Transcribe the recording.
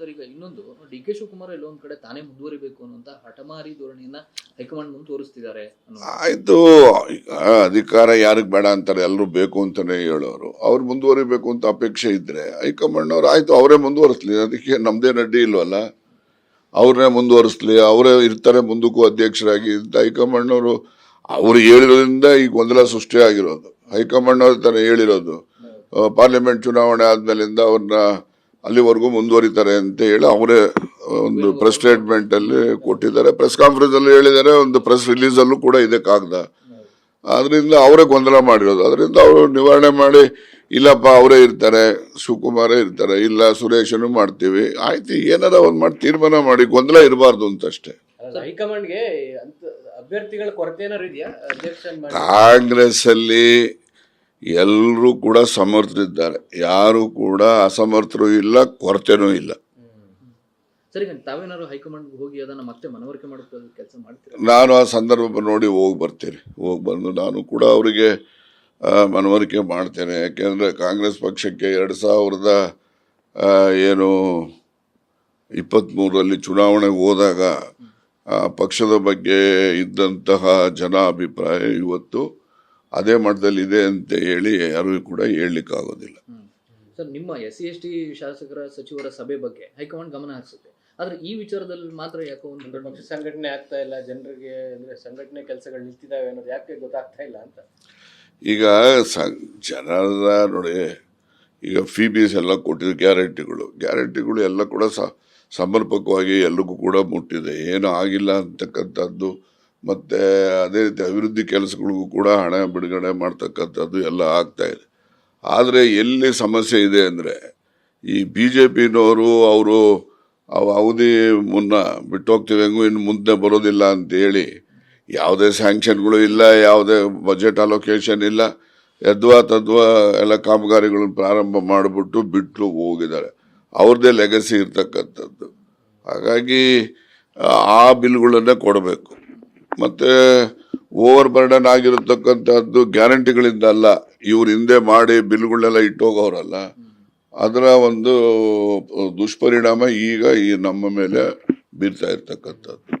Sir ಈಗ ಇನ್ನೊಂದು D K Shivakumar ಒಂದ್ ಕಡೆ ತಾನೇ ಮುಂದುವರಿಬೇಕು ಅನ್ನುವಂತ ಹಠಮಾರಿ ಧೋರಣೆಯನ್ನ ಹೈಕಮಾಂಡ್ ಮುಂದೆ ತೋರಿಸ್ತಿದ್ದಾರೆ ಆಯ್ತು ಈಗ ಅಧಿಕಾರ ಯಾರಿಗೆ ಬೇಡ ಅಂತಾರೆ ಎಲ್ಲರೂ ಬೇಕು ಅಂತಾನೆ ಹೇಳೋರು. ಅವ್ರು ಮುಂದುವರಿಬೇಕು ಅಂತ ಅಪೇಕ್ಷೆ ಇದ್ರೆ ಹೈಕಮಾಂಡ್ ಅವ್ರು ಆಯ್ತು ಅವರೇ ಮುಂದುವರಿಸ್ಲಿ ಅದಕ್ಕೆ ನಮ್ದೇನು ಅಡ್ಡಿ ಇಲ್ವಲ್ಲ? ಅವ್ರನ್ನೇ ಮುಂದುವರಿಸ್ಲಿ ಅವರೇ ಇರ್ತಾರೆ ಮುಂದಕ್ಕೂ ಅಧ್ಯಕ್ಷರಾಗಿ ಅಂತ ಹೈಕಮಾಂಡ್ ಅವರು ಅವ್ರು ಹೇಳಿರೋದ್ರಿಂದ ಈ ಗೊಂದಲ ಸೃಷ್ಟಿ ಆಗಿರೋದು. ಹೈಕಮಾಂಡ್ ಅವ್ರ ತಾನೇ ಹೇಳಿರೋದು. ಪಾರ್ಲಿಮೆಂಟ್ ಚುನಾವಣೆ ಆದ್ಮೇಲಿಂದ ಅವ್ರನ್ನ ಅಲ್ಲಿವರೆಗೂ ಮುಂದುವರಿತಾರೆ ಅಂತ ಹೇಳಿ ಅವರೇ ಒಂದು ಪ್ರೆಸ್ ಸ್ಟೇಟ್ಮೆಂಟ್ ಅಲ್ಲಿ ಕೊಟ್ಟಿದ್ದಾರೆ. ಪ್ರೆಸ್ ಕಾನ್ಫರೆನ್ಸ್ ಅಲ್ಲಿ ಹೇಳಿದ್ದಾರೆ ಒಂದು ಪ್ರೆಸ್ ರಿಲೀಸ್ ಅಲ್ಲೂ ಕೂಡ ಇದೆ ಕಾಗದ ಅದರಿಂದ ಅವರೇ ಗೊಂದಲ ಮಾಡಿರೋದು. ಅದರಿಂದ ಅವರು ನಿವಾರಣೆ ಮಾಡಿ ಇಲ್ಲಪ್ಪ ಅವರೇ ಇರ್ತಾರೆ ಶಿವಕುಮಾರೇ ಇರ್ತಾರೆ ಇಲ್ಲ ಸುರೇಶನು ಮಾಡ್ತೀವಿ. ಆಯ್ತು ಏನಾರ ಒಂದು ಮಾಡಿ ತೀರ್ಮಾನ ಮಾಡಿ ಗೊಂದಲ ಇರಬಾರ್ದು ಅಂತಷ್ಟೇ. ಹೈಕಮಾಂಡ್ಗೆ ಅಭ್ಯರ್ಥಿಗಳ ಕೊರತೆ ಕಾಂಗ್ರೆಸ್ ಅಲ್ಲಿ ಎಲ್ಲರೂ ಕೂಡ ಸಮರ್ಥರಿದ್ದಾರೆ. ಯಾರು ಕೂಡ ಅಸಮರ್ಥರು ಇಲ್ಲ ಕೊರತೆನೂ ಇಲ್ಲ. ಸರಿ ತಾವೇನಾದ್ರು ಹೈಕಮಾಂಡ್ ಹೋಗಿ ಅದನ್ನ ಮತ್ತೆ ಮನವರಿಕೆ ಮಾಡೋ ಕೆಲಸ ಮಾಡ್ತೀರಾ? ನಾನು ಆ ಸಂದರ್ಭ ನೋಡಿ ಹೋಗಿ ಬರ್ತೀನಿ. ಹೋಗಿ ಬಂದು ನಾನು ಕೂಡ ಅವರಿಗೆ ಮನವರಿಕೆ ಮಾಡ್ತೇನೆ. ಯಾಕೆಂದರೆ ಕಾಂಗ್ರೆಸ್ ಪಕ್ಷಕ್ಕೆ ಎರಡು ಸಾವಿರದ ಏನು ಇಪ್ಪತ್ತ್ಮೂರರಲ್ಲಿ ಚುನಾವಣೆಗೆ ಹೋದಾಗ ಆ ಪಕ್ಷದ ಬಗ್ಗೆ ಇದ್ದಂತಹ ಜನ ಅಭಿಪ್ರಾಯ ಇವತ್ತು ಅದೇ ಮಟ್ಟದಲ್ಲಿ ಇದೆ ಅಂತ ಹೇಳಿ ಯಾರಿಗೂ ಕೂಡ ಹೇಳಲಿಕ್ಕಾಗೋದಿಲ್ಲ. ಸರ್ ನಿಮ್ಮ ಎಸ್ ಸಿ ಎಸ್ ಟಿ ಶಾಸಕರ ಸಚಿವರ ಸಭೆ ಬಗ್ಗೆ ಹೈಕಮಾಂಡ್ ಗಮನ ಹರಿಸುತ್ತೆ. ಆದ್ರೆ ಈ ವಿಚಾರದಲ್ಲಿ ಮಾತ್ರ ಯಾಕೋ ಒಂದು ದೊಡ್ಡ ಪಕ್ಷ ಸಂಘಟನೆ ಆಗ್ತಾ ಇಲ್ಲ ಜನರಿಗೆ ಅಂದ್ರೆ ಸಂಘಟನೆ ಕೆಲಸಗಳು ನಿಂತಿದ್ದಾವೆ ಅನ್ನೋದು ಯಾಕೆ ಗೊತ್ತಾಗ್ತಾ ಇಲ್ಲ ಅಂತ? ಈಗ ಸ ಜನರ ನೋಡಿ ಈಗ ಫಿ ಬೀಸ್ ಎಲ್ಲ ಕೊಟ್ಟಿದ್ದು ಗ್ಯಾರಂಟಿಗಳು. ಗ್ಯಾರಂಟಿಗಳು ಎಲ್ಲ ಕೂಡ ಸ ಸಮರ್ಪಕವಾಗಿ ಎಲ್ರಿಗೂ ಕೂಡ ಮುಟ್ಟಿದೆ. ಏನು ಆಗಿಲ್ಲ ಅಂತಕ್ಕಂಥದ್ದು ಮತ್ತು ಅದೇ ರೀತಿ ಅಭಿವೃದ್ಧಿ ಕೆಲಸಗಳಿಗೂ ಕೂಡ ಹಣ ಬಿಡುಗಡೆ ಮಾಡ್ತಕ್ಕಂಥದ್ದು ಎಲ್ಲ ಆಗ್ತಾ ಇದೆ. ಆದರೆ ಎಲ್ಲಿ ಸಮಸ್ಯೆ ಇದೆ ಅಂದರೆ ಈ ಬಿ ಜೆ ಪಿನವರು ಅವರು ಅವಧಿ ಮುನ್ನ ಬಿಟ್ಟು ಹೋಗ್ತೀವಿ ಹೆಂಗೂ ಇನ್ನು ಮುಂದೆ ಬರೋದಿಲ್ಲ ಅಂತ ಹೇಳಿ ಯಾವುದೇ ಸ್ಯಾಂಕ್ಷನ್ಗಳು ಇಲ್ಲ, ಯಾವುದೇ ಬಜೆಟ್ ಅಲೋಕೇಶನ್ ಇಲ್ಲ, ಯದ್ವಾ ತದ್ವಾ ಎಲ್ಲ ಕಾಮಗಾರಿಗಳನ್ನು ಪ್ರಾರಂಭ ಮಾಡಿಬಿಟ್ಟು ಬಿಟ್ಟು ಹೋಗಿದ್ದಾರೆ. ಅವ್ರದ್ದೇ ಲೆಗಸಿ ಇರ್ತಕ್ಕಂಥದ್ದು. ಹಾಗಾಗಿ ಆ ಬಿಲ್ಗಳನ್ನೇ ಕೊಡಬೇಕು. ಮತ್ತು ಓವರ್ ಬರ್ಡನ್ ಆಗಿರತಕ್ಕಂಥದ್ದು ಗ್ಯಾರಂಟಿಗಳಿಂದ ಅಲ್ಲ. ಇವ್ರು ಹಿಂದೆ ಮಾಡಿ ಬಿಲ್ಗಳನ್ನೆಲ್ಲ ಇಟ್ಟೋಗೋರಲ್ಲ ಅದರ ಒಂದು ದುಷ್ಪರಿಣಾಮ ಈಗ ಈ ನಮ್ಮ ಮೇಲೆ ಬೀರ್ತಾ ಇರ್ತಕ್ಕಂಥದ್ದು.